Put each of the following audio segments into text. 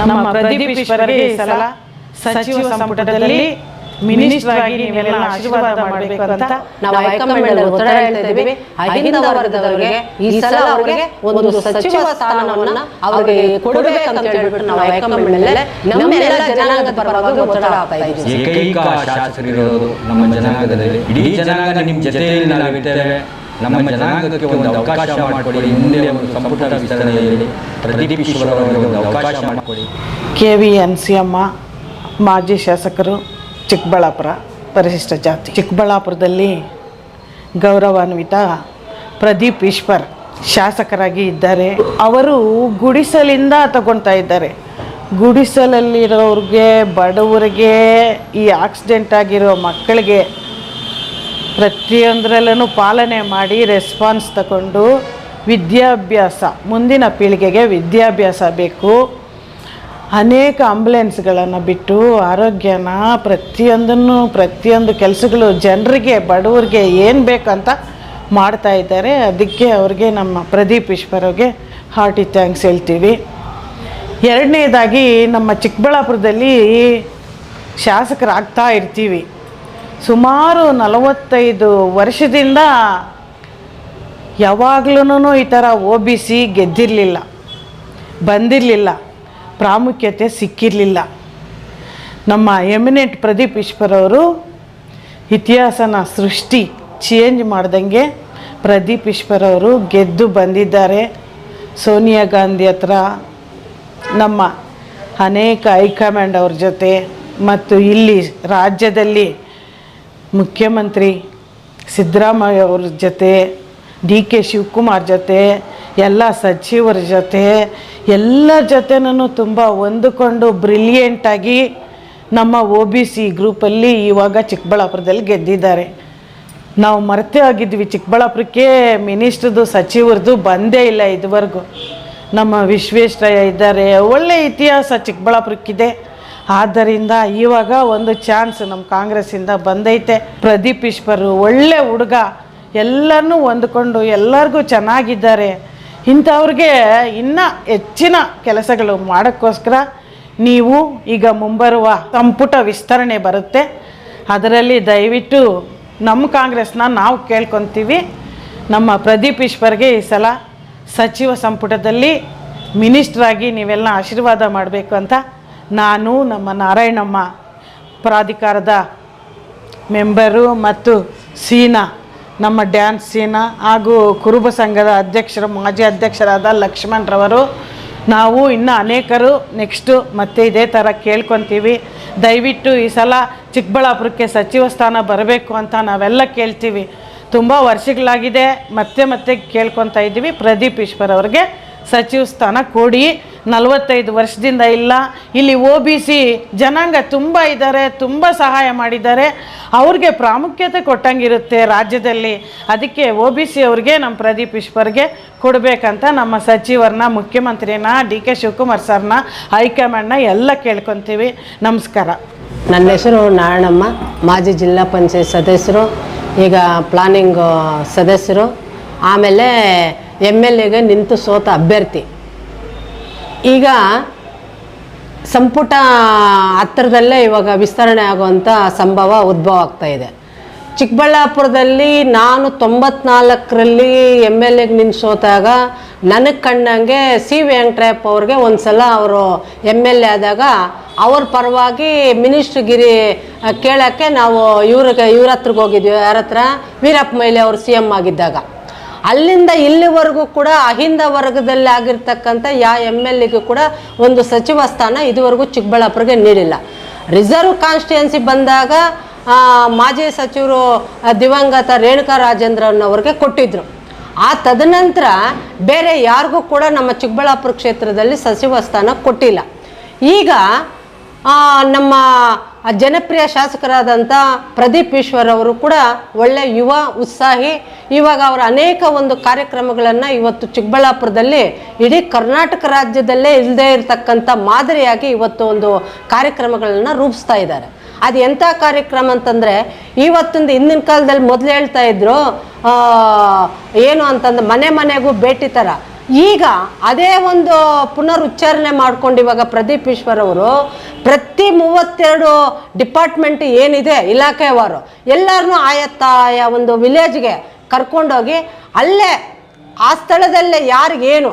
ನಮ್ಮ ಪ್ರದೀಪ್ ಈಶ್ವರ್ಗೆ ಈ ಸಲ ಸಚಿವ ಸಂಪುಟದಲ್ಲಿ ಮಿನಿಸ್ಟರ್ ಆಗಿ ನೀವೆಲ್ಲ ಆಶೀರ್ವಾದ ಮಾಡಬೇಕು ಅಂತ ನಾವು ಹೈಕಮಾಂಡ್ ಅಲ್ಲಿ ಒತ್ತಡ ಹೇಳ್ತಾ ಇದ್ದೀವಿ. ಅಹಿಂದ ವರ್ಗದವರಿಗೆ ಈ ಸಲ ಅವರಿಗೆ ಒಂದು ಸಚಿವ ಸ್ಥಾನವನ್ನ ಅವರಿಗೆ ಕೊಡಬೇಕಂತ ಹೇಳ್ಬಿಟ್ಟು ನಾವು ಹೈಕಮಾಂಡ್ ಮೇಲೆ ನಮ್ಮೆಲ್ಲ ಜನಾಂಗದ ಪರವಾಗಿ ಒತ್ತಡ ಆಗ್ತಾ ಇದ್ದೀವಿ. ಏಕೈಕ ಶಾಸಕರಿರೋದು ನಮ್ಮ ಜನಾಂಗದಲ್ಲಿ. ಇಡೀ ಜನಾಂಗ ನಿಮ್ಮ ಜೊತೆಯಲ್ಲಿ ನಾವಿರ್ತೇವೆ. ನಮ್ಮ ಜನಾಂಗಕ್ಕೆ ಒಂದು ಅವಕಾಶ ಮಾಡಿಕೊಡಿ. ಮುಂದೆ ಒಂದು ಸಂಪುಟ ವಿಸ್ತರಣೆಯಲ್ಲಿ ಪ್ರದೀಪ್ ಒಂದು ಅವಕಾಶ ಮಾಡಿಕೊಡಿ. ಕೆ ವಿ ಎನ್ ಸಿ ಅಮ್ಮ ಮಾಜಿ ಶಾಸಕರು ಚಿಕ್ಕಬಳ್ಳಾಪುರ ಪರಿಶಿಷ್ಟ ಜಾತಿ. ಚಿಕ್ಕಬಳ್ಳಾಪುರದಲ್ಲಿ ಗೌರವಾನ್ವಿತ ಪ್ರದೀಪ್ ಈಶ್ವರ್ ಶಾಸಕರಾಗಿ ಇದ್ದಾರೆ. ಅವರು ಗುಡಿಸಲಿಂದ ತಗೊಳ್ತಾ ಇದ್ದಾರೆ. ಗುಡಿಸಲಲ್ಲಿರೋರಿಗೆ ಬಡವರಿಗೆ ಈ ಆಕ್ಸಿಡೆಂಟ್ ಆಗಿರೋ ಮಕ್ಕಳಿಗೆ ಪ್ರತಿಯೊಂದರಲ್ಲೂ ಪಾಲನೆ ಮಾಡಿ ರೆಸ್ಪಾನ್ಸ್ ತಗೊಂಡು ವಿದ್ಯಾಭ್ಯಾಸ, ಮುಂದಿನ ಪೀಳಿಗೆಗೆ ವಿದ್ಯಾಭ್ಯಾಸ ಬೇಕು. ಅನೇಕ ಆಂಬುಲೆನ್ಸ್ಗಳನ್ನು ಬಿಟ್ಟು ಆರೋಗ್ಯನ ಪ್ರತಿಯೊಂದನ್ನು, ಪ್ರತಿಯೊಂದು ಕೆಲಸಗಳು ಜನರಿಗೆ, ಬಡವ್ರಿಗೆ ಏನು ಬೇಕಂತ ಮಾಡ್ತಾ ಇದ್ದಾರೆ. ಅದಕ್ಕೆ ಅವ್ರಿಗೆ ನಮ್ಮ ಪ್ರದೀಪ್ ಈಶ್ವರವ್ರಿಗೆ ಹಾರ್ಟಿ ಥ್ಯಾಂಕ್ಸ್ ಹೇಳ್ತೀವಿ. ಎರಡನೇದಾಗಿ ನಮ್ಮ ಚಿಕ್ಕಬಳ್ಳಾಪುರದಲ್ಲಿ ಶಾಸಕರಾಗ್ತಾ ಇರ್ತೀವಿ. ಸುಮಾರು ನಲವತ್ತೈದು ವರ್ಷದಿಂದ ಯಾವಾಗ್ಲೂ ಈ ಥರ ಒ ಬಿ ಸಿ ಗೆದ್ದಿರಲಿಲ್ಲ, ಬಂದಿರಲಿಲ್ಲ, ಪ್ರಾಮುಖ್ಯತೆ ಸಿಕ್ಕಿರಲಿಲ್ಲ. ನಮ್ಮ ಎಮಿನೆಂಟ್ ಪ್ರದೀಪ್ ಈಶ್ವರ್ ಅವರು ಇತಿಹಾಸನ ಸೃಷ್ಟಿ ಚೇಂಜ್ ಮಾಡ್ದಂಗೆ ಪ್ರದೀಪ್ ಈಶ್ವರ್ ಅವರು ಗೆದ್ದು ಬಂದಿದ್ದಾರೆ. ಸೋನಿಯಾ ಗಾಂಧಿ ಹತ್ರ ನಮ್ಮ ಅನೇಕ ಹೈಕಮಾಂಡ್ ಅವ್ರ ಜೊತೆ ಮತ್ತು ಇಲ್ಲಿ ರಾಜ್ಯದಲ್ಲಿ ಮುಖ್ಯಮಂತ್ರಿ ಸಿದ್ದರಾಮಯ್ಯ ಅವ್ರ ಜೊತೆ ಡಿ ಕೆ ಶಿವಕುಮಾರ್ ಜೊತೆ, ಎಲ್ಲ ಸಚಿವರ ಜೊತೆ, ಎಲ್ಲ ಜೊತೆನೂ ತುಂಬ ಹೊಂದಿಕೊಂಡು ಬ್ರಿಲಿಯೆಂಟಾಗಿ ನಮ್ಮ ಒ ಬಿ ಸಿ ಗ್ರೂಪಲ್ಲಿ ಇವಾಗ ಚಿಕ್ಕಬಳ್ಳಾಪುರದಲ್ಲಿ ಗೆದ್ದಿದ್ದಾರೆ. ನಾವು ಮರೆತೇ ಆಗಿದ್ವಿ. ಚಿಕ್ಕಬಳ್ಳಾಪುರಕ್ಕೆ ಮಿನಿಸ್ಟ್ರದು, ಸಚಿವರದು ಬಂದೇ ಇಲ್ಲ ಇದುವರೆಗೂ. ನಮ್ಮ ವಿಶ್ವೇಶ್ವರಯ್ಯ ಇದ್ದಾರೆ. ಒಳ್ಳೆ ಇತಿಹಾಸ ಚಿಕ್ಕಬಳ್ಳಾಪುರಕ್ಕಿದೆ. ಆದ್ದರಿಂದ ಇವಾಗ ಒಂದು ಚಾನ್ಸ್ ನಮ್ಮ ಕಾಂಗ್ರೆಸ್ಸಿಂದ ಬಂದೈತೆ. ಪ್ರದೀಪ್ ಈಶ್ವರು, ಒಳ್ಳೆ ಹುಡುಗ. ಎಲ್ಲರನ್ನೂ ಹೊಂದ್ಕೊಂಡು ಎಲ್ಲರಿಗೂ ಚೆನ್ನಾಗಿದ್ದಾರೆ. ಇಂಥವ್ರಿಗೆ ಇನ್ನೂ ಹೆಚ್ಚಿನ ಕೆಲಸಗಳು ಮಾಡೋಕ್ಕೋಸ್ಕರ ನೀವು ಈಗ ಮುಂಬರುವ ಸಂಪುಟ ವಿಸ್ತರಣೆ ಬರುತ್ತೆ. ಅದರಲ್ಲಿ ದಯವಿಟ್ಟು ನಮ್ಮ ಕಾಂಗ್ರೆಸ್ನ ನಾವು ಕೇಳ್ಕೊತೀವಿ. ನಮ್ಮ ಪ್ರದೀಪ್ ಈಶ್ವರ್ಗೆ ಈ ಸಲ ಸಚಿವ ಸಂಪುಟದಲ್ಲಿ ಮಿನಿಸ್ಟ್ರಾಗಿ ನೀವೆಲ್ಲ ಆಶೀರ್ವಾದ ಮಾಡಬೇಕು ಅಂತ ನಾನು ನಮ್ಮ ನಾರಾಯಣಮ್ಮ ಪ್ರಾಧಿಕಾರದ ಮೆಂಬರು ಮತ್ತು ಸೀನಾ, ನಮ್ಮ ಡ್ಯಾನ್ಸ್ ಸೀನಾ ಹಾಗೂ ಕುರುಬ ಸಂಘದ ಅಧ್ಯಕ್ಷರು, ಮಾಜಿ ಅಧ್ಯಕ್ಷರಾದ ಲಕ್ಷ್ಮಣರವರು ನಾವು ಇನ್ನು ಅನೇಕರು ನೆಕ್ಸ್ಟು ಮತ್ತೆ ಇದೇ ಥರ ಕೇಳ್ಕೊತೀವಿ. ದಯವಿಟ್ಟು ಈ ಸಲ ಚಿಕ್ಕಬಳ್ಳಾಪುರಕ್ಕೆ ಸಚಿವ ಸ್ಥಾನ ಬರಬೇಕು ಅಂತ ನಾವೆಲ್ಲ ಕೇಳ್ತೀವಿ. ತುಂಬ ವರ್ಷಗಳಾಗಿದೆ, ಮತ್ತೆ ಮತ್ತೆ ಕೇಳ್ಕೊತಾ ಇದ್ದೀವಿ. ಪ್ರದೀಪ್ ಈಶ್ವರ್ ಅವ್ರಿಗೆ ಸಚಿವ ಸ್ಥಾನ ಕೊಡಿ. ನಲವತ್ತೈದು ವರ್ಷದಿಂದ ಇಲ್ಲ. ಇಲ್ಲಿ ಒ ಬಿ ಸಿ ಜನಾಂಗ ತುಂಬ ಇದ್ದಾರೆ, ತುಂಬ ಸಹಾಯ ಮಾಡಿದ್ದಾರೆ. ಅವ್ರಿಗೆ ಪ್ರಾಮುಖ್ಯತೆ ಕೊಟ್ಟಂಗಿರುತ್ತೆ ರಾಜ್ಯದಲ್ಲಿ. ಅದಕ್ಕೆ ಒ ಬಿ ಸಿ ಅವ್ರಿಗೆ ನಮ್ಮ ಪ್ರದೀಪ್ ಈಶ್ವರ್ಗೆ ಕೊಡಬೇಕಂತ ನಮ್ಮ ಸಚಿವರನ್ನ ಮುಖ್ಯಮಂತ್ರಿನ ಡಿ ಕೆ ಶಿವಕುಮಾರ್ ಸರ್ನ, ಹೈಕಮಾಂಡ್ನ ಎಲ್ಲ ಕೇಳ್ಕೊತೀವಿ. ನಮಸ್ಕಾರ. ನನ್ನ ಹೆಸರು ನಾರಾಯಣಮ್ಮ. ಮಾಜಿ ಜಿಲ್ಲಾ ಪಂಚಾಯತ್ ಸದಸ್ಯರು, ಈಗ ಪ್ಲಾನಿಂಗ್ ಸದಸ್ಯರು. ಆಮೇಲೆ ಎಂ ಎಲ್ ಎಗೆ ನಿಂತು ಸೋತ ಅಭ್ಯರ್ಥಿ. ಈಗ ಸಂಪುಟ ಹತ್ತಿರದಲ್ಲೇ ಇವಾಗ ವಿಸ್ತರಣೆ ಆಗುವಂಥ ಸಂಭವ ಉದ್ಭವ ಆಗ್ತಾ ಇದೆ. ಚಿಕ್ಕಬಳ್ಳಾಪುರದಲ್ಲಿ ನಾನು ತೊಂಬತ್ನಾಲ್ಕರಲ್ಲಿ ಎಂ ಎಲ್ ಎಗೆ ನಿನ್ಸೋದಾಗ ನನಗೆ ಕಂಡಂಗೆ ಸಿ ವೆಂಕಟರಪ್ಪ ಅವ್ರಿಗೆ ಒಂದು ಸಲ ಅವರು ಎಂ ಎಲ್ ಎ ಆದಾಗ ಅವ್ರ ಪರವಾಗಿ ಮಿನಿಸ್ಟ್ರಿಗಿರಿ ಕೇಳೋಕ್ಕೆ ನಾವು ಇವ್ರಿಗೆ, ಇವ್ರ ಹತ್ರಗೆ ಹೋಗಿದ್ವಿ. ಯಾರ ಹತ್ರ? ವೀರಪ್ಪ ಮೈಲಿ ಅವರು ಸಿ ಎಂ ಆಗಿದ್ದಾಗ. ಅಲ್ಲಿಂದ ಇಲ್ಲಿವರೆಗೂ ಕೂಡ ಅಹಿಂದ ವರ್ಗದಲ್ಲಿ ಆಗಿರ್ತಕ್ಕಂಥ ಯಾ ಎಂ ಎಲ್ ಎಗೂ ಕೂಡ ಒಂದು ಸಚಿವ ಸ್ಥಾನ ಇದುವರೆಗೂ ಚಿಕ್ಕಬಳ್ಳಾಪುರಗೆ ನೀಡಿಲ್ಲ. ರಿಸರ್ವ್ ಕಾನ್ಸ್ಟಿಟ್ಯೂನ್ಸಿ ಬಂದಾಗ ಮಾಜಿ ಸಚಿವರು ದಿವಂಗತ ರೇಣುಕಾ ರಾಜೇಂದ್ರನವ್ರಿಗೆ ಕೊಟ್ಟಿದ್ದರು ಆ ತದನಂತರ ಬೇರೆ ಯಾರಿಗೂ ಕೂಡ ನಮ್ಮ ಚಿಕ್ಕಬಳ್ಳಾಪುರ ಕ್ಷೇತ್ರದಲ್ಲಿ ಸಚಿವ ಸ್ಥಾನ ಕೊಟ್ಟಿಲ್ಲ. ಈಗ ಆ, ಜನಪ್ರಿಯ ಶಾಸಕರಾದಂಥ ಪ್ರದೀಪ್ ಈಶ್ವರ್ ಅವರು ಕೂಡ ಒಳ್ಳೆ ಯುವ ಉತ್ಸಾಹಿ. ಇವಾಗ ಅವರ ಅನೇಕ ಒಂದು ಕಾರ್ಯಕ್ರಮಗಳನ್ನು ಇವತ್ತು ಚಿಕ್ಕಬಳ್ಳಾಪುರದಲ್ಲಿ ಇಡೀ ಕರ್ನಾಟಕ ರಾಜ್ಯದಲ್ಲೇ ಇಲ್ಲದೇ ಇರತಕ್ಕಂಥ ಮಾದರಿಯಾಗಿ ಇವತ್ತು ಒಂದು ಕಾರ್ಯಕ್ರಮಗಳನ್ನು ರೂಪಿಸ್ತಾ ಇದ್ದಾರೆ. ಅದು ಎಂಥ ಕಾರ್ಯಕ್ರಮ ಅಂತಂದರೆ ಇವತ್ತೊಂದು ಹಿಂದಿನ ಕಾಲದಲ್ಲಿ ಮೊದಲು ಹೇಳ್ತಾ ಇದ್ರು ಏನು ಅಂತಂದ್ರೆ ಮನೆ ಮನೆಗೂ ಭೇಟಿ ಥರ ಈಗ ಅದೇ ಒಂದು ಪುನರುಚ್ಚಾರಣೆ ಮಾಡ್ಕೊಂಡು ಇವಾಗ ಪ್ರದೀಪ್ ಈಶ್ವರ್ ಅವರು ಪ್ರತಿ ಮೂವತ್ತೆರಡು ಡಿಪಾರ್ಟ್ಮೆಂಟ್ ಏನಿದೆ ಇಲಾಖೆಯವರು ಎಲ್ಲರನ್ನೂ ಆಯತ್ತಾಯ ಆಯಾ ಒಂದು ವಿಲೇಜ್ಗೆ ಕರ್ಕೊಂಡೋಗಿ ಅಲ್ಲೇ ಆ ಸ್ಥಳದಲ್ಲೇ ಯಾರಿಗೇನು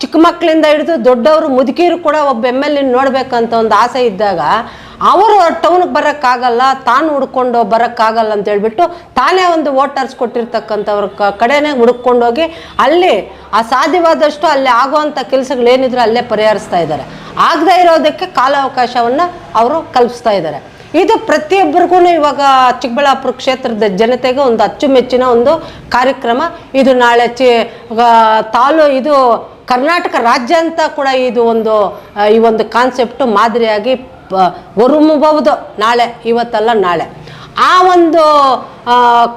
ಚಿಕ್ಕ ಮಕ್ಕಳಿಂದ ಹಿಡಿದು ದೊಡ್ಡವರು ಮುದುಕಿರು ಕೂಡ ಒಬ್ಬ ಎಂ ಎಲ್ ಎನ್ ನೋಡಬೇಕಂತ ಒಂದು ಆಸೆ ಇದ್ದಾಗ ಅವರು ಟೌನ್ಗೆ ಬರೋಕ್ಕಾಗಲ್ಲ, ತಾನು ಹುಡ್ಕೊಂಡು ಬರೋಕ್ಕಾಗಲ್ಲ ಅಂತ ಹೇಳ್ಬಿಟ್ಟು ತಾನೇ ಒಂದು ವೋಟರ್ಸ್ ಕೊಟ್ಟಿರ್ತಕ್ಕಂಥವ್ರ ಕಡೆನೇ ಹುಡ್ಕೊಂಡೋಗಿ ಅಲ್ಲಿ ಆ ಸಾಧ್ಯವಾದಷ್ಟು ಅಲ್ಲಿ ಆಗುವಂಥ ಕೆಲಸಗಳೇನಿದ್ರು ಅಲ್ಲೇ ಪರಿಹರಿಸ್ತಾ ಇದ್ದಾರೆ. ಆಗದೇ ಇರೋದಕ್ಕೆ ಕಾಲಾವಕಾಶವನ್ನು ಅವರು ಕಲ್ಪಿಸ್ತಾ ಇದ್ದಾರೆ. ಇದು ಪ್ರತಿಯೊಬ್ಬರಿಗೂ ಇವಾಗ ಚಿಕ್ಕಬಳ್ಳಾಪುರ ಕ್ಷೇತ್ರದ ಜನತೆಗೆ ಒಂದು ಅಚ್ಚುಮೆಚ್ಚಿನ ಒಂದು ಕಾರ್ಯಕ್ರಮ. ಇದು ನಾಳೆ ಚಿ ತಾಲು ಇದು ಕರ್ನಾಟಕ ರಾಜ್ಯ ಅಂತ ಕೂಡ ಇದು ಒಂದು ಈ ಒಂದು ಕಾನ್ಸೆಪ್ಟು ಮಾದರಿಯಾಗಿ ಹೊರಮಬಹುದು ನಾಳೆ, ಇವತ್ತಲ್ಲ ನಾಳೆ. ಆ ಒಂದು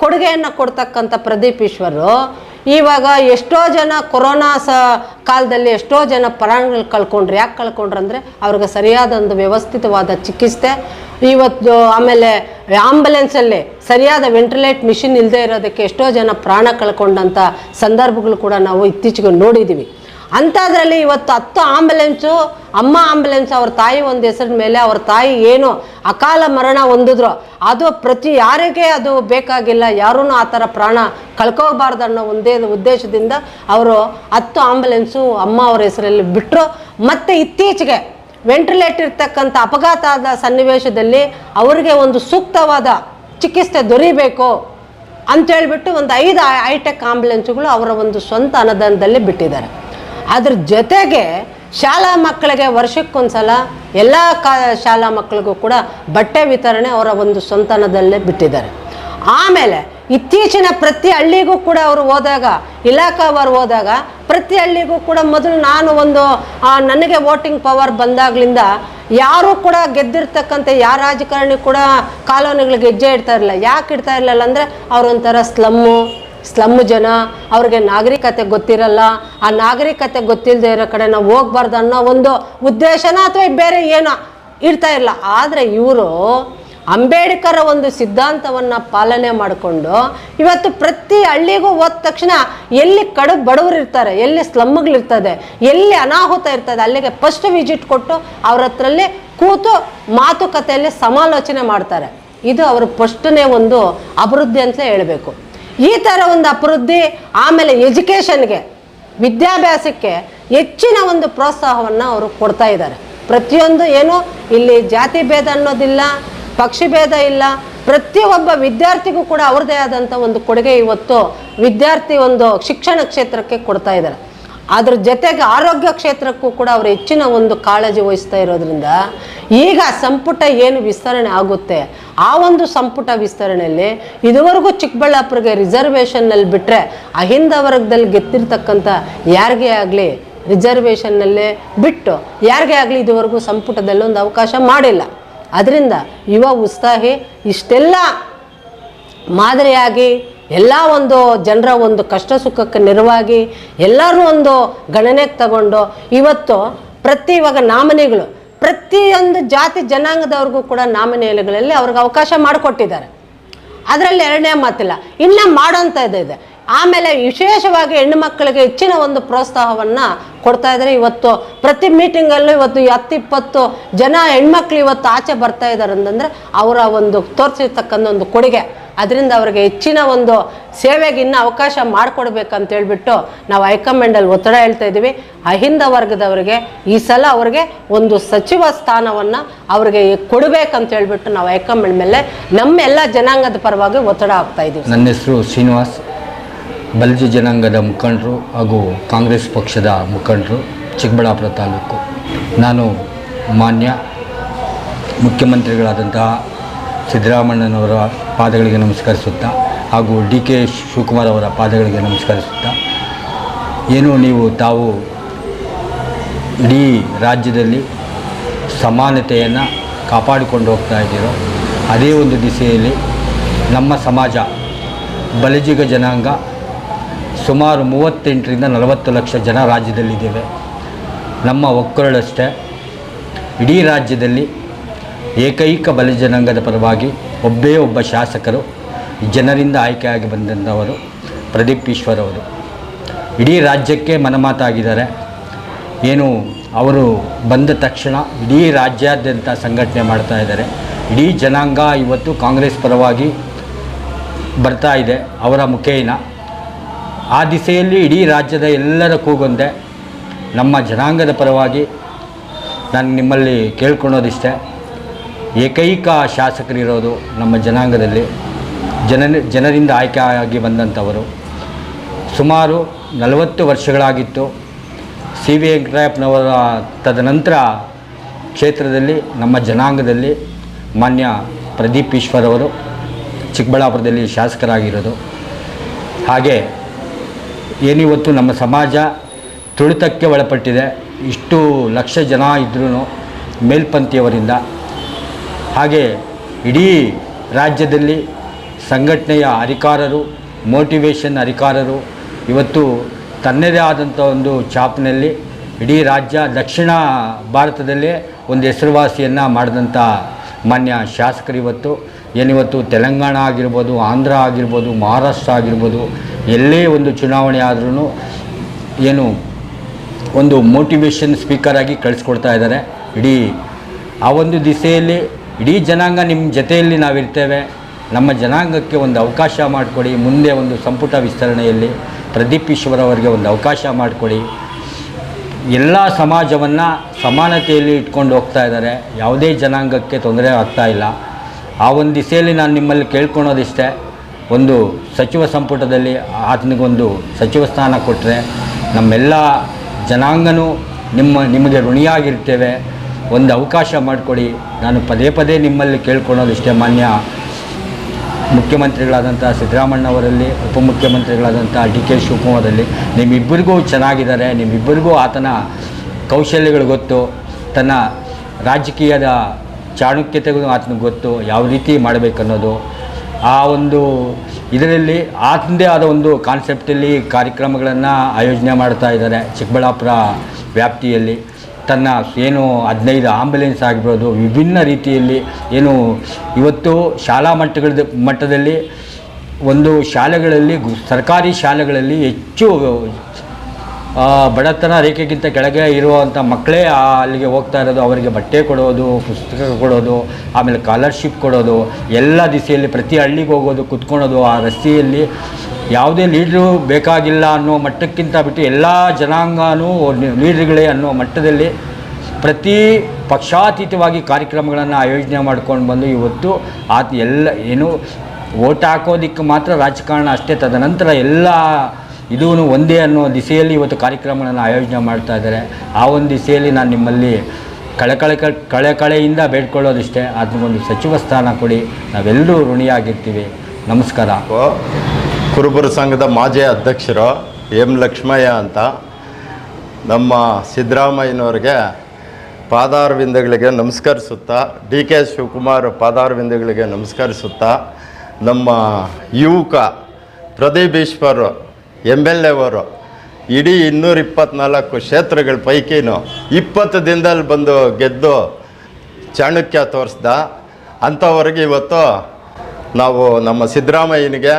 ಕೊಡುಗೆಯನ್ನು ಕೊಡ್ತಕ್ಕಂಥ ಪ್ರದೀಪ್ ಈಶ್ವರು, ಇವಾಗ ಎಷ್ಟೋ ಜನ ಕೊರೋನಾ ಸ, ಕಾಲದಲ್ಲಿ ಎಷ್ಟೋ ಜನ ಪ್ರಾಣಗಳು ಕಳ್ಕೊಂಡ್ರು. ಯಾಕೆ ಕಳ್ಕೊಂಡ್ರು ಅಂದರೆ, ಅವ್ರಿಗೆ ಸರಿಯಾದ ಒಂದು ವ್ಯವಸ್ಥಿತವಾದ ಚಿಕಿತ್ಸೆ, ಇವತ್ತು ಆಮೇಲೆ ಆಂಬುಲೆನ್ಸಲ್ಲಿ ಸರಿಯಾದ ವೆಂಟಿಲೇಟ್ ಮಿಷಿನ್ ಇಲ್ಲದೆ ಇರೋದಕ್ಕೆ ಎಷ್ಟೋ ಜನ ಪ್ರಾಣ ಕಳ್ಕೊಂಡಂಥ ಸಂದರ್ಭಗಳು ಕೂಡ ನಾವು ಇತ್ತೀಚೆಗೆ ನೋಡಿದ್ದೀವಿ. ಅಂಥದ್ರಲ್ಲಿ ಇವತ್ತು ಹತ್ತು ಆಂಬುಲೆನ್ಸು, ಅಮ್ಮ ಆಂಬುಲೆನ್ಸ್ ಅವ್ರ ತಾಯಿ ಒಂದು ಹೆಸರಿನ ಮೇಲೆ ಅವ್ರ ತಾಯಿ ಏನು ಅಕಾಲ ಮರಣ ಹೊಂದಿದ್ರು. ಅದು ಪ್ರತಿ ಯಾರಿಗೆ ಅದು ಬೇಕಾಗಿಲ್ಲ. ಯಾರೂ ಆ ಥರ ಪ್ರಾಣ ಕಳ್ಕೋಬಾರ್ದು ಅನ್ನೋ ಒಂದೇ ಉದ್ದೇಶದಿಂದ ಅವರು ಹತ್ತು ಆಂಬುಲೆನ್ಸು ಅಮ್ಮ ಅವ್ರ ಹೆಸರಲ್ಲಿ ಬಿಟ್ಟರು ಮತ್ತು ಇತ್ತೀಚೆಗೆ ವೆಂಟಿಲೇಟ್ ಇರ್ತಕ್ಕಂಥ ಅಪಘಾತ ಆದ ಸನ್ನಿವೇಶದಲ್ಲಿ ಅವರಿಗೆ ಒಂದು ಸೂಕ್ತವಾದ ಚಿಕಿತ್ಸೆ ದೊರೀಬೇಕು ಅಂತೇಳ್ಬಿಟ್ಟು ಒಂದು ಐದು ಹೈಟೆಕ್ ಆಂಬುಲೆನ್ಸ್ಗಳು ಅವರ ಒಂದು ಸ್ವಂತ ಅನುದಾನದಲ್ಲಿ ಬಿಟ್ಟಿದ್ದಾರೆ. ಅದ್ರ ಜೊತೆಗೆ ಶಾಲಾ ಮಕ್ಕಳಿಗೆ ವರ್ಷಕ್ಕೊಂದ್ಸಲ ಎಲ್ಲ ಕಾ ಶಾಲಾ ಮಕ್ಕಳಿಗೂ ಕೂಡ ಬಟ್ಟೆ ವಿತರಣೆ ಅವರ ಒಂದು ಸ್ವಂತನದಲ್ಲೇ ಬಿಟ್ಟಿದ್ದಾರೆ. ಆಮೇಲೆ ಇತ್ತೀಚಿನ ಪ್ರತಿ ಹಳ್ಳಿಗೂ ಕೂಡ ಅವರು ಹೋದಾಗ ಇಲಾಖಾವರು ಹೋದಾಗ ಪ್ರತಿ ಹಳ್ಳಿಗೂ ಕೂಡ ಮೊದಲು ನಾನು ಒಂದು ನನಗೆ ವೋಟಿಂಗ್ ಪವರ್ ಬಂದಾಗ್ಲಿಂದ ಯಾರೂ ಕೂಡ ಗೆದ್ದಿರ್ತಕ್ಕಂಥ ಯಾರ ರಾಜಕಾರಣಿ ಕೂಡ ಕಾಲೋನಿಗಳಿಗೆ ಹೆಜ್ಜೆ ಇಡ್ತಾ ಇರಲಿಲ್ಲ. ಯಾಕೆ ಇಡ್ತಾ ಇರಲಿಲ್ಲ ಅಂದರೆ ಅವರೊಂಥರ ಸ್ಲಮ್ಮು ಸ್ಲಮ್ ಜನ ಅವ್ರಿಗೆ ನಾಗರಿಕತೆ ಗೊತ್ತಿರಲ್ಲ. ಆ ನಾಗರಿಕತೆ ಗೊತ್ತಿಲ್ಲದೆ ಇರೋ ಕಡೆ ನಾವು ಹೋಗ್ಬಾರ್ದು ಅನ್ನೋ ಒಂದು ಉದ್ದೇಶನ ಅಥವಾ ಬೇರೆ ಏನೋ ಇರ್ತಾ ಇಲ್ಲ ಆದರೆ ಇವರು ಅಂಬೇಡ್ಕರ್ ಒಂದು ಸಿದ್ಧಾಂತವನ್ನು ಪಾಲನೆ ಮಾಡಿಕೊಂಡು ಇವತ್ತು ಪ್ರತಿ ಹಳ್ಳಿಗೂ ಹೋದ ತಕ್ಷಣ ಎಲ್ಲಿ ಕಡು ಬಡವರು ಇರ್ತಾರೆ, ಎಲ್ಲಿ ಸ್ಲಮ್ಗಳಿರ್ತದೆ ಎಲ್ಲಿ ಅನಾಹುತ ಇರ್ತದೆ ಅಲ್ಲಿಗೆ ಫಸ್ಟ್ ವಿಸಿಟ್ ಕೊಟ್ಟು ಅವ್ರ ಹತ್ರಲ್ಲಿ ಕೂತು ಮಾತುಕತೆಯಲ್ಲಿ ಸಮಾಲೋಚನೆ ಮಾಡ್ತಾರೆ. ಇದು ಅವರು ಫಸ್ಟ್ನೇ ಒಂದು ಅಭಿವೃದ್ಧಿ ಅಂತಲೇ ಹೇಳಬೇಕು. ಈ ಥರ ಒಂದು ಅಭಿವೃದ್ಧಿ ಆಮೇಲೆ ಎಜುಕೇಷನ್ಗೆ, ವಿದ್ಯಾಭ್ಯಾಸಕ್ಕೆ ಹೆಚ್ಚಿನ ಒಂದು ಪ್ರೋತ್ಸಾಹವನ್ನು ಅವರು ಕೊಡ್ತಾ ಇದ್ದಾರೆ. ಪ್ರತಿಯೊಂದು ಏನು, ಇಲ್ಲಿ ಜಾತಿ ಭೇದ ಅನ್ನೋದಿಲ್ಲ, ಪಕ್ಷಿ ಭೇದ ಇಲ್ಲ, ಪ್ರತಿಯೊಬ್ಬ ವಿದ್ಯಾರ್ಥಿಗೂ ಕೂಡ ಅವ್ರದ್ದೇ ಆದಂಥ ಒಂದು ಕೊಡುಗೆ ಇವತ್ತು ವಿದ್ಯಾರ್ಥಿ ಒಂದು ಶಿಕ್ಷಣ ಕ್ಷೇತ್ರಕ್ಕೆ ಕೊಡ್ತಾ ಇದ್ದಾರೆ. ಅದ್ರ ಜೊತೆಗೆ ಆರೋಗ್ಯ ಕ್ಷೇತ್ರಕ್ಕೂ ಕೂಡ ಅವರು ಹೆಚ್ಚಿನ ಒಂದು ಕಾಳಜಿ ವಹಿಸ್ತಾ ಇರೋದ್ರಿಂದ ಈಗ ಸಂಪುಟ ಏನು ವಿಸ್ತರಣೆ ಆಗುತ್ತೆ, ಆ ಒಂದು ಸಂಪುಟ ವಿಸ್ತರಣೆಯಲ್ಲಿ ಇದುವರೆಗೂ ಚಿಕ್ಕಬಳ್ಳಾಪುರಿಗೆ ರಿಸರ್ವೇಷನ್ನಲ್ಲಿ ಬಿಟ್ಟರೆ ಅಹಿಂದ ವರ್ಗದಲ್ಲಿ ಗೆದ್ದಿರ್ತಕ್ಕಂಥ ಯಾರಿಗೇ ಆಗಲಿ ರಿಸರ್ವೇಷನ್ನಲ್ಲೇ ಬಿಟ್ಟು ಯಾರಿಗೆ ಆಗಲಿ ಇದುವರೆಗೂ ಸಂಪುಟದಲ್ಲಿ ಒಂದು ಅವಕಾಶ ಮಾಡಿಲ್ಲ. ಅದರಿಂದ ಯುವ ಉತ್ಸಾಹಿ ಇಷ್ಟೆಲ್ಲ ಮಾದರಿಯಾಗಿ ಎಲ್ಲ ಒಂದು ಜನರ ಒಂದು ಕಷ್ಟ ಸುಖಕ್ಕೆ ನೆರವಾಗಿ ಎಲ್ಲರೂ ಒಂದು ಗಣನೆಗೆ ತಗೊಂಡು ಇವತ್ತು ಪ್ರತಿ ಇವಾಗ ನಾಮನೆಗಳು, ಪ್ರತಿಯೊಂದು ಜಾತಿ ಜನಾಂಗದವ್ರಿಗೂ ಕೂಡ ನಾಮನೆಗಳಲ್ಲಿ ಅವ್ರಿಗೆ ಅವಕಾಶ ಮಾಡಿಕೊಟ್ಟಿದ್ದಾರೆ. ಅದರಲ್ಲಿ ಎರಡನೇ ಮಾತಿಲ್ಲ, ಇನ್ನೂ ಮಾಡೋಂಥದ್ದು ಇದೆ. ಆಮೇಲೆ ವಿಶೇಷವಾಗಿ ಹೆಣ್ಣು ಮಕ್ಕಳಿಗೆ ಹೆಚ್ಚಿನ ಒಂದು ಪ್ರೋತ್ಸಾಹವನ್ನು ಕೊಡ್ತಾ ಇದ್ದಾರೆ. ಇವತ್ತು ಪ್ರತಿ ಮೀಟಿಂಗಲ್ಲೂ ಇವತ್ತು ಈ ಹತ್ತು ಇಪ್ಪತ್ತು ಜನ ಹೆಣ್ಮಕ್ಳು ಇವತ್ತು ಆಚೆ ಬರ್ತಾ ಇದ್ದಾರೆ ಅಂತಂದರೆ ಅವರ ಒಂದು ತೋರಿಸಿರ್ತಕ್ಕಂಥ ಒಂದು ಕೊಡುಗೆ. ಅದರಿಂದ ಅವರಿಗೆ ಹೆಚ್ಚಿನ ಒಂದು ಸೇವೆಗೆ ಇನ್ನೂ ಅವಕಾಶ ಮಾಡಿಕೊಡ್ಬೇಕಂತ ಹೇಳ್ಬಿಟ್ಟು ನಾವು ಹೈಕಮಾಂಡಲ್ಲಿ ಒತ್ತಡ ಹೇಳ್ತಾ ಇದ್ದೀವಿ. ಅಹಿಂದ ವರ್ಗದವರಿಗೆ ಈ ಸಲ ಅವರಿಗೆ ಒಂದು ಸಚಿವ ಸ್ಥಾನವನ್ನು ಅವರಿಗೆ ಕೊಡಬೇಕಂತ ಹೇಳ್ಬಿಟ್ಟು ನಾವು ಹೈಕಮಾಂಡ್ ಮೇಲೆ ನಮ್ಮೆಲ್ಲ ಜನಾಂಗದ ಪರವಾಗಿ ಒತ್ತಡ ಆಗ್ತಾ ಇದ್ದೀವಿ. ನನ್ನ ಹೆಸರು ಶ್ರೀನಿವಾಸ್. ಬಲ್ಜಿ ಜನಾಂಗದ ಮುಖಂಡರು ಹಾಗೂ ಕಾಂಗ್ರೆಸ್ ಪಕ್ಷದ ಮುಖಂಡರು ಚಿಕ್ಕಬಳ್ಳಾಪುರ ತಾಲೂಕು. ನಾನು ಮಾನ್ಯ ಮುಖ್ಯಮಂತ್ರಿಗಳಾದಂತಹ ಸಿದ್ದರಾಮಣ್ಣನವರ ಪಾದಗಳಿಗೆ ನಮಸ್ಕರಿಸುತ್ತಾ ಹಾಗೂ ಡಿ ಕೆ ಶಿವಕುಮಾರ್ ಅವರ ಪಾದಗಳಿಗೆ ನಮಸ್ಕರಿಸುತ್ತಾ, ಏನು ನೀವು ತಾವು ಇಡೀ ರಾಜ್ಯದಲ್ಲಿ ಸಮಾನತೆಯನ್ನು ಕಾಪಾಡಿಕೊಂಡು ಹೋಗ್ತಾ ಇದ್ದೀರೋ, ಅದೇ ಒಂದು ದಿಸೆಯಲ್ಲಿ ನಮ್ಮ ಸಮಾಜ, ಬಲಿಜಿಗ ಜನಾಂಗ ಸುಮಾರು ಮೂವತ್ತೆಂಟರಿಂದ ನಲವತ್ತು ಲಕ್ಷ ಜನ ರಾಜ್ಯದಲ್ಲಿದ್ದೇವೆ. ನಮ್ಮ ಒಕ್ಕರಳಷ್ಟೇ. ಇಡೀ ರಾಜ್ಯದಲ್ಲಿ ಏಕೈಕ ಬಲಿ ಜನಾಂಗದ ಪರವಾಗಿ ಒಬ್ಬೇ ಒಬ್ಬ ಶಾಸಕರು, ಜನರಿಂದ ಆಯ್ಕೆಯಾಗಿ ಬಂದಂಥವರು ಪ್ರದೀಪ್ ಈಶ್ವರ್ ಅವರು. ಇಡೀ ರಾಜ್ಯಕ್ಕೆ ಮನಮಾತಾಗಿದ್ದಾರೆ. ಏನು, ಅವರು ಬಂದ ತಕ್ಷಣ ಇಡೀ ರಾಜ್ಯಾದ್ಯಂತ ಸಂಘಟನೆ ಮಾಡ್ತಾ ಇದ್ದಾರೆ. ಇಡೀ ಜನಾಂಗ ಇವತ್ತು ಕಾಂಗ್ರೆಸ್ ಪರವಾಗಿ ಬರ್ತಾ ಇದೆ. ಅವರ ಮುಖೇನ ಆ ದಿಸೆಯಲ್ಲಿ ಇಡೀ ರಾಜ್ಯದ ಎಲ್ಲರ ಕೂಗೊಂದೆ ನಮ್ಮ ಜನಾಂಗದ ಪರವಾಗಿ ನಾನು ನಿಮ್ಮಲ್ಲಿ ಕೇಳ್ಕೊಳೋದಿಷ್ಟೇ ಏಕೈಕ ಶಾಸಕರಿರೋದು ನಮ್ಮ ಜನಾಂಗದಲ್ಲಿ ಜನ ಜನರಿಂದ ಆಯ್ಕೆ ಆಗಿ ಬಂದಂಥವರು. ಸುಮಾರು ನಲವತ್ತು ವರ್ಷಗಳಾಗಿತ್ತು. ಸಿ ವಿ ವೆಂಕಟರಾಯಪ್ಪನವರ ತದನಂತರ ಕ್ಷೇತ್ರದಲ್ಲಿ ನಮ್ಮ ಜನಾಂಗದಲ್ಲಿ ಮಾನ್ಯ ಪ್ರದೀಪ್ ಈಶ್ವರವರು ಚಿಕ್ಕಬಳ್ಳಾಪುರದಲ್ಲಿ ಶಾಸಕರಾಗಿರೋದು. ಹಾಗೆ ಏನಿವತ್ತು ನಮ್ಮ ಸಮಾಜ ತುಳಿತಕ್ಕೆ ಒಳಪಟ್ಟಿದೆ, ಇಷ್ಟು ಲಕ್ಷ ಜನ ಇದ್ರೂ ಮೇಲ್ಪಂಥಿಯವರಿಂದ. ಹಾಗೆ ಇಡೀ ರಾಜ್ಯದಲ್ಲಿ ಸಂಘಟನೆಯ ಅಧಿಕಾರರು ಮೋಟಿವೇಶನ್ ಅಧಿಕಾರರು ಇವತ್ತು ತನ್ನದೇ ಆದಂಥ ಒಂದು ಚಾಪ್ನಲ್ಲಿ ಇಡೀ ರಾಜ್ಯ ದಕ್ಷಿಣ ಭಾರತದಲ್ಲೇ ಒಂದು ಹೆಸರುವಾಸಿಯನ್ನು ಮಾಡಿದಂಥ ಮಾನ್ಯ ಶಾಸಕರು ಇವತ್ತು. ಏನಿವತ್ತು ತೆಲಂಗಾಣ ಆಗಿರ್ಬೋದು, ಆಂಧ್ರ ಆಗಿರ್ಬೋದು, ಮಹಾರಾಷ್ಟ್ರ ಆಗಿರ್ಬೋದು ಎಲ್ಲೇ ಒಂದು ಚುನಾವಣೆ ಆದ್ರೂ ಏನು ಒಂದು ಮೋಟಿವೇಶನ್ ಸ್ಪೀಕರ್ ಆಗಿ ಕಳಿಸ್ಕೊಡ್ತಾ ಇದ್ದಾರೆ. ಇಡೀ ಆ ಒಂದು ದಿಸೆಯಲ್ಲಿ ಇಡೀ ಜನಾಂಗ ನಿಮ್ಮ ಜೊತೆಯಲ್ಲಿ ನಾವಿರ್ತೇವೆ. ನಮ್ಮ ಜನಾಂಗಕ್ಕೆ ಒಂದು ಅವಕಾಶ ಮಾಡಿಕೊಡಿ. ಮುಂದೆ ಒಂದು ಸಂಪುಟ ವಿಸ್ತರಣೆಯಲ್ಲಿ ಪ್ರದೀಪ್ ಈಶ್ವರ್ ಅವರಿಗೆ ಒಂದು ಅವಕಾಶ ಮಾಡಿಕೊಡಿ. ಎಲ್ಲ ಸಮಾಜವನ್ನು ಸಮಾನತೆಯಲ್ಲಿ ಇಟ್ಕೊಂಡು ಹೋಗ್ತಾ ಇದ್ದಾರೆ. ಯಾವುದೇ ಜನಾಂಗಕ್ಕೆ ತೊಂದರೆ ಆಗ್ತಾ ಇಲ್ಲ. ಆ ಒಂದು ದಿಸೆಯಲ್ಲಿ ನಾನು ನಿಮ್ಮಲ್ಲಿ ಕೇಳ್ಕೊಳೋದಿಷ್ಟೇ. ಒಂದು ಸಚಿವ ಸಂಪುಟದಲ್ಲಿ ಆತನಿಗೊಂದು ಸಚಿವ ಸ್ಥಾನ ಕೊಟ್ಟರೆ ನಮ್ಮೆಲ್ಲ ಜನಾಂಗನೂ ನಿಮ್ಮ, ನಿಮಗೆ ಋಣಿಯಾಗಿರ್ತೇವೆ. ಒಂದು ಅವಕಾಶ ಮಾಡಿಕೊಡಿ. ನಾನು ಪದೇ ಪದೇ ನಿಮ್ಮಲ್ಲಿ ಕೇಳ್ಕೊಳೋದಿಷ್ಟೇ ಮಾನ್ಯ ಮುಖ್ಯಮಂತ್ರಿಗಳಾದಂಥ ಸಿದ್ದರಾಮಣ್ಣವರಲ್ಲಿ ಉಪಮುಖ್ಯಮಂತ್ರಿಗಳಾದಂಥ ಡಿ ಕೆ ಶಿವಕುಮಾರಲ್ಲಿ ನಿಮ್ಮಿಬ್ಬರಿಗೂ ಚೆನ್ನಾಗಿದ್ದಾರೆ. ನಿಮ್ಮಿಬ್ಬರಿಗೂ ಆತನ ಕೌಶಲ್ಯಗಳು ಗೊತ್ತು. ತನ್ನ ರಾಜಕೀಯದ ಚಾಣುಕ್ಯತೆಗೂ ಆತನಿಗೆ ಗೊತ್ತು. ಯಾವ ರೀತಿ ಮಾಡಬೇಕನ್ನೋದು. ಆ ಒಂದು ಇದರಲ್ಲಿ ಆತಂದೇ ಆದ ಒಂದು ಕಾನ್ಸೆಪ್ಟಲ್ಲಿ ಕಾರ್ಯಕ್ರಮಗಳನ್ನು ಆಯೋಜನೆ ಮಾಡ್ತಾ ಇದ್ದಾರೆ ಚಿಕ್ಕಬಳ್ಳಾಪುರ ವ್ಯಾಪ್ತಿಯಲ್ಲಿ. ತನ್ನ ಏನು ಹದಿನೈದು ಆಂಬುಲೆನ್ಸ್ ಆಗಿರ್ಬೋದು, ವಿಭಿನ್ನ ರೀತಿಯಲ್ಲಿ ಏನು ಇವತ್ತು ಶಾಲಾ ಮಟ್ಟಗಳ ಮಟ್ಟದಲ್ಲಿ ಒಂದು ಶಾಲೆಗಳಲ್ಲಿ, ಸರ್ಕಾರಿ ಶಾಲೆಗಳಲ್ಲಿ ಹೆಚ್ಚು ಬಡತನ ರೇಖೆಗಿಂತ ಕೆಳಗೆ ಇರುವಂಥ ಮಕ್ಕಳೇ ಅಲ್ಲಿಗೆ ಹೋಗ್ತಾ ಇರೋದು, ಅವರಿಗೆ ಬಟ್ಟೆ ಕೊಡೋದು, ಪುಸ್ತಕ ಕೊಡೋದು, ಆಮೇಲೆ ಕಾಲರ್ಶಿಪ್ ಕೊಡೋದು, ಎಲ್ಲ ದಿಸೆಯಲ್ಲಿ ಪ್ರತಿ ಹಳ್ಳಿಗೆ ಹೋಗೋದು, ಕುತ್ಕೊಳೋದು, ಆ ರಸ್ತೆಯಲ್ಲಿ ಯಾವುದೇ ಲೀಡ್ರು ಬೇಕಾಗಿಲ್ಲ ಅನ್ನೋ ಮಟ್ಟಕ್ಕಿಂತ ಬಿಟ್ಟು ಎಲ್ಲ ಜನಾಂಗನೂ ಲೀಡ್ರುಗಳೇ ಅನ್ನೋ ಮಟ್ಟದಲ್ಲಿ ಪ್ರತಿ ಪಕ್ಷಾತೀತವಾಗಿ ಕಾರ್ಯಕ್ರಮಗಳನ್ನು ಆಯೋಜನೆ ಮಾಡ್ಕೊಂಡು ಬಂದು ಇವತ್ತು ಆತ ಎಲ್ಲ ಏನು, ಓಟ್ ಹಾಕೋದಿಕ್ಕೆ ಮಾತ್ರ ರಾಜಕಾರಣ ಅಷ್ಟೇ, ತದನಂತರ ಎಲ್ಲ ಇದೂ ಒಂದೇ ಅನ್ನೋ ದಿಸೆಯಲ್ಲಿ ಇವತ್ತು ಕಾರ್ಯಕ್ರಮಗಳನ್ನು ಆಯೋಜನೆ ಮಾಡ್ತಾ ಇದ್ದಾರೆ. ಆ ಒಂದು ದಿಸೆಯಲ್ಲಿ ನಾನು ನಿಮ್ಮಲ್ಲಿ ಕಳಕಳೆ ಕಳೆ ಕಳೆಯಿಂದ ಬೇಡ್ಕೊಳ್ಳೋದಿಷ್ಟೇ. ಅದಕ್ಕೊಂದು ಸಚಿವ ಸ್ಥಾನ ಕೊಡಿ. ನಾವೆಲ್ಲರೂ ಋಣಿಯಾಗಿರ್ತೀವಿ. ನಮಸ್ಕಾರ. ಕುರುಬರ ಸಂಘದ ಮಾಜಿ ಅಧ್ಯಕ್ಷರು ಎಂ ಲಕ್ಷ್ಮಯ್ಯ ಅಂತ. ನಮ್ಮ ಸಿದ್ದರಾಮಯ್ಯನವ್ರಿಗೆ ಪಾದಾರವಿಂದಗಳಿಗೆ ನಮಸ್ಕರಿಸುತ್ತಾ, ಡಿ ಕೆ ಶಿವಕುಮಾರ್ ಪಾದಾರವಿಂದಗಳಿಗೆ ನಮಸ್ಕರಿಸುತ್ತಾ, ನಮ್ಮ ಯುವಕ ಪ್ರದೀಪ್ ಈಶ್ವರ್ ಎಂ ಎಲ್ ಎವರು ಇಡೀ ಇನ್ನೂರ ಇಪ್ಪತ್ನಾಲ್ಕು ಕ್ಷೇತ್ರಗಳ ಪೈಕಿನೂ ಇಪ್ಪತ್ತು ದಿನದಲ್ಲಿ ಬಂದು ಗೆದ್ದು ಚಾಣಕ್ಯ ತೋರಿಸ್ದ. ಅಂಥವ್ರಿಗೆ ಇವತ್ತು ನಾವು ನಮ್ಮ ಸಿದ್ದರಾಮಯ್ಯನಿಗೆ,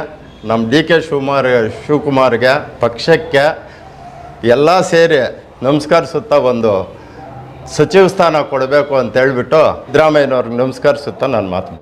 ನಮ್ಮ ಡಿ ಕೆ ಶಿವಕುಮಾರ್, ಶಿವಕುಮಾರ್ಗೆ, ಪಕ್ಷಕ್ಕೆ ಎಲ್ಲ ಸೇರಿ ನಮಸ್ಕರಿಸುತ್ತಾ ಒಂದು ಸಚಿವ ಸ್ಥಾನ ಕೊಡಬೇಕು ಅಂತ ಹೇಳ್ಬಿಟ್ಟು ಸಿದ್ದರಾಮಯ್ಯನವ್ರಿಗೆ ನಮಸ್ಕರಿಸುತ್ತಾ ನಾನು ಮಾತು